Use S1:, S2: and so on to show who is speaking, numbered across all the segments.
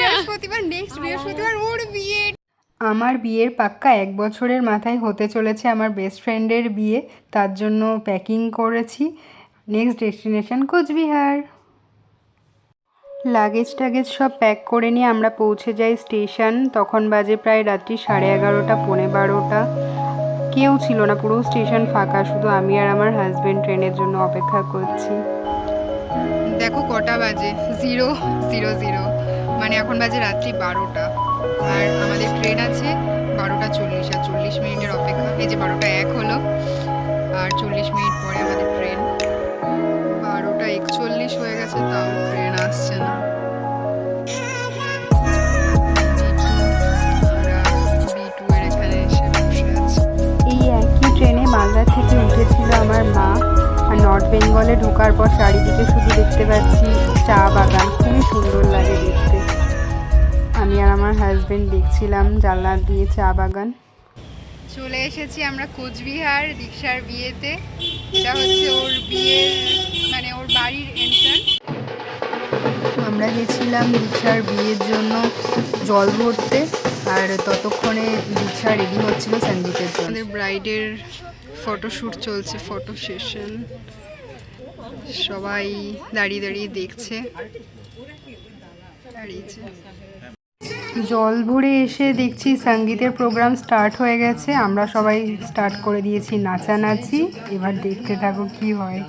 S1: বৃহস্পতিবার নেক্সট বৃহস্পতিবার ওর বিয়ে। আমার বিয়ের পাক্কা এক বছরের মাথায় হতে চলেছে আমার বেস্ট ফ্রেন্ডের বিয়ে তার জন্য প্যাকিং করেছি। Next destination Cooch Behar. Luggage টাগেজ সব প্যাক করে নিয়ে আমরা পৌঁছে যাই স্টেশন তখন বাজে প্রায় রাত্রি সাড়ে এগারোটা পৌনে বারোটা। কেউ ছিল না পুরো স্টেশন ফাঁকা। শুধু আমি আর আমার হাজবেন্ড ট্রেনের জন্য অপেক্ষা করছি। দেখো কটা বাজে। জিরো জিরো জিরো মানে এখন বাজে রাত্রি বারোটা। আর আমাদের ট্রেন আছে বারোটা চল্লিশ, আর চল্লিশ মিনিটের অপেক্ষা। এই যে বারোটা এক হলো, আর চল্লিশ মিনিট পরে আমাদের ট্রেন। বারোটা একচল্লিশ হয়ে গেছে, তাও ট্রেন আসছে না। এই একই ট্রেনে থেকে উঠেছিল আমার মা, আর নর্থ বেঙ্গলে ঢোকার পর চারিদিকে শুধু দেখতে পাচ্ছি চা বাগান। খুবই সুন্দর লাগে দেখতে। আমি আর আমার হাজবেন্ড দেখছিলাম জানলা দিয়ে চা বাগান। চলে এসেছি আমরা কোচবিহার দীক্ষার বিয়েতে। এটা হচ্ছে ওর বিয়ের মানে ওর বাড়ির এন্ট্রান্স আমরা গেছিলাম দীক্ষার বিয়ের জন্য জল ভরতে আর ততক্ষণে দীক্ষা রেডি হচ্ছিল সঞ্জিতের জন্য। আমাদের ব্রাইডের ফটোশ্যুট চলছে ফটো সেশন সবাই দাঁড়িয়ে দাঁড়িয়ে দেখছে। আর এই যে জল ভরে এসে দেখছি সঙ্গীতের প্রোগ্রাম স্টার্ট হয়ে গেছে। আমরা সবাই স্টার্ট করে দিয়েছি নাচানাচি। এবার দেখতে থাকো কি হয়।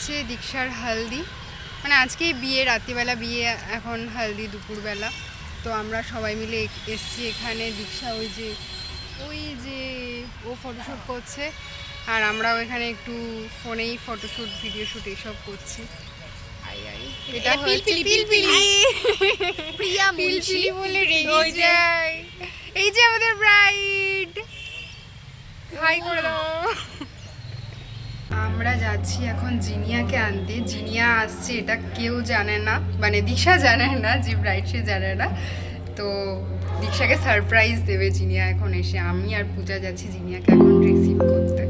S1: হচ্ছে দীক্ষার হালদি। মানে আজকেই বিয়ে রাত্রিবেলা বিয়ে এখন হালদি দুপুরবেলা। তো আমরা সবাই মিলে এসছি এখানে দীক্ষা ওই যে ওই যে ও ফটোশ্যুট করছে। আর আমরাও এখানে একটু ফোনেই ফটোশ্যুট ভিডিও শ্যুট এইসব করছি। আই আই। এটা হচ্ছে প্রিয়া পিলপিলি বলে রেগে যায়। এই যে আমাদের ব্রাইড হাই করে দাও। আমরা যাচ্ছি এখন জিনিয়াকে আনতে। জিনিয়া আসছে এটা কেউ জানে না। মানে দিশা জানে না যে ব্রাইড সে জানে না। তো দীক্ষাকে সারপ্রাইজ দেবে জিনিয়া এখন এসে। আমি আর পূজা যাচ্ছি জিনিয়াকে এখন রিসিভ করতে।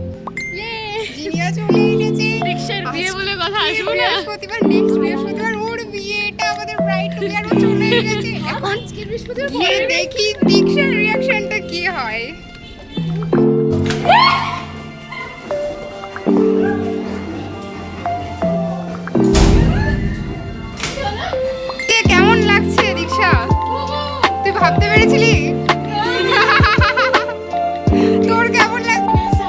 S1: জিনিয়া চলে এসেছে।
S2: দীক্ষার বিয়ে বলে কথা আসব না।
S1: বৃহস্পতিবার নেক্সট বৃহস্পতিবার ওর বিয়ে আমাদের ব্রাইড টু আর চলে এসেছে। এখন গিয়ে দেখি দীক্ষার রিয়াকশনটা কি হয়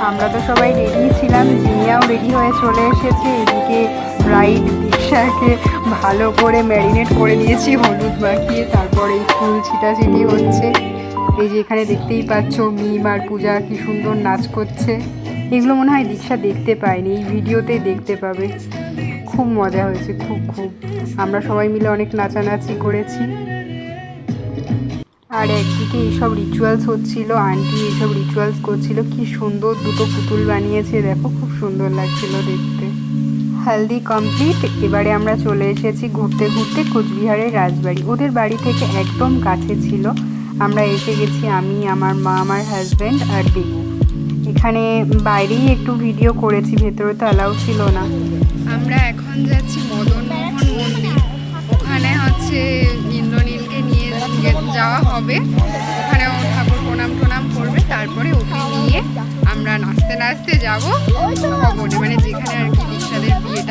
S1: আমরা তো সবাই রেডি ছিলাম জিনিয়াও রেডি হয়ে চলে এসেছে। এদিকে ব্রাইড দীক্ষাকে ভালো করে ম্যারিনেট করে নিয়েছি, হলুদ মাখিয়ে, তারপরে ফুল ছিটাছিটি হচ্ছে। এই যে এখানে দেখতেই পাচ্ছ, মিম আর পূজা কি সুন্দর নাচ করছে। এগুলো মনে হয় দীক্ষা দেখতে পায়নি এই ভিডিওতে দেখতে পাবে। খুব মজা হয়েছে, খুব খুব। আমরা সবাই মিলে অনেক নাচানাচি করেছি। আর একদিকে এইসব রিচুয়ালস হচ্ছিল? আন্টি এইসব রিচুয়ালস করছিল? কি সুন্দর দুটো পুতুল বানিয়েছে। দেখো খুব সুন্দর লাগছিল দেখতে। হালদি কমপ্লিট এবারে আমরা চলে এসেছি ঘুরতে ঘুরতে কোচবিহারের রাজবাড়ি। ওদের বাড়ি থেকে একদম কাছে ছিল। আমরা এসে গেছি আমি, আমার মা, আমার হাজব্যান্ড আর বেবু এখানে বাইরেই একটু ভিডিও করেছি, ভেতরে তো অ্যালাউ ছিল না। আমরা এখন যাচ্ছি মদন মোহন মন্দির। ওখানে হচ্ছে যাওয়া হবে। ওখানে ওখানেও ঠাকুর প্রণাম প্রণাম করবে। তারপরে ওকে নিয়ে আমরা নাচতে নাচতে যাব। খবরে মানে যেখানে আর কি দীক্ষাদের বিয়েটা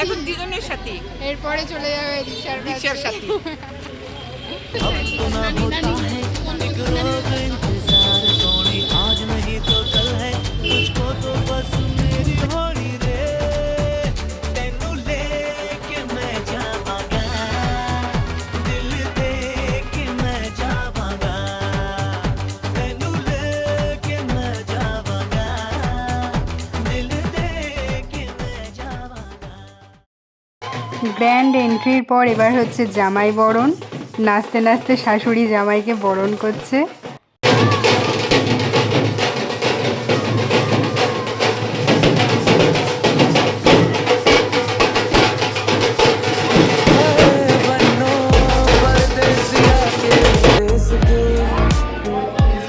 S2: এখন দুজনের সাথে
S1: এরপরে চলে যাবে রিক্সার
S2: রিক্সার সাথে
S3: आज नहीं तो कल है तुझको तो बस मेरी होली
S1: গ্র্যান্ড এন্ট্রির পর এবার হচ্ছে জামাই বরণ। নাচতে নাচতে শাশুড়ি জামাইকে বরণ করছে।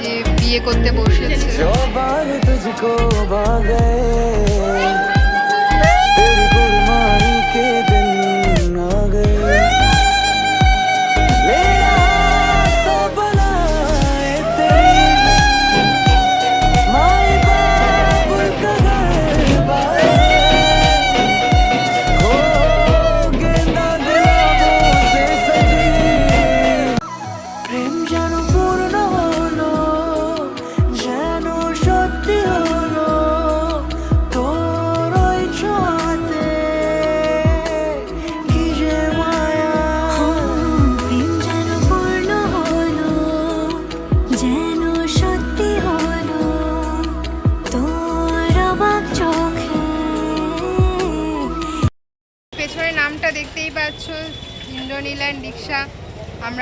S1: যে বিয়ে করতে বসেছে।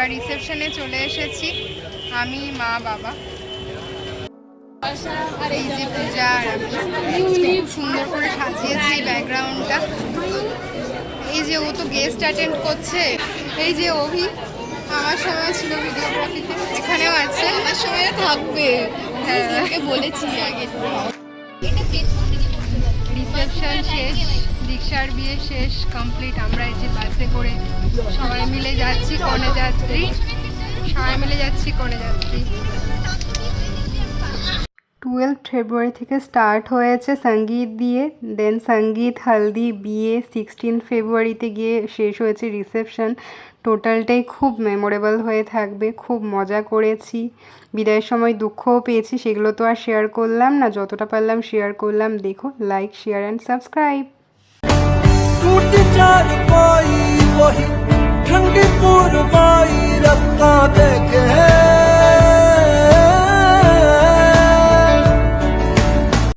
S1: আমরা রিসেপশনে চলে এসেছি। আমি মা বাবা। আর এই যে পূজা আর আমি। খুব সুন্দর করে সাজিয়েছি ব্যাকগ্রাউন্ডটা। এই যে ও তো গেস্ট অ্যাটেন্ড করছে। এই যে অভি আমার সময় ছিল ভিডিওগ্রাফিতে। এখানেও আছে। আমার সময় থাকবে। হ্যাঁ। বলেছি আগে। রিসেপশন শেষ। রিক্সার বিয়ে শেষ কমপ্লিট আমরা এই যে বাসে করে সবাই মিলে যাচ্ছি, কনে যাত্রী। সবাই মিলে যাচ্ছি, কনে যাত্রী। টুয়েলভ ফেব্রুয়ারি থেকে স্টার্ট হয়েছে সংগীত দিয়ে। দেন সংগীত, হালদি, বিয়ে সিক্সটিন ফেব্রুয়ারিতে গিয়ে শেষ হয়েছে রিসেপশন টোটালটাই খুব মেমোরেবল হয়ে থাকবে, খুব মজা করেছি। বিদায়ের সময় দুঃখও পেয়েছি, সেগুলো তো আর শেয়ার করলাম না। যতটা পারলাম শেয়ার করলাম। দেখো লাইক শেয়ার অ্যান্ড সাবস্ক্রাইব
S3: टूट चार पाई वही ठंडी पूरवाई रत्ता देख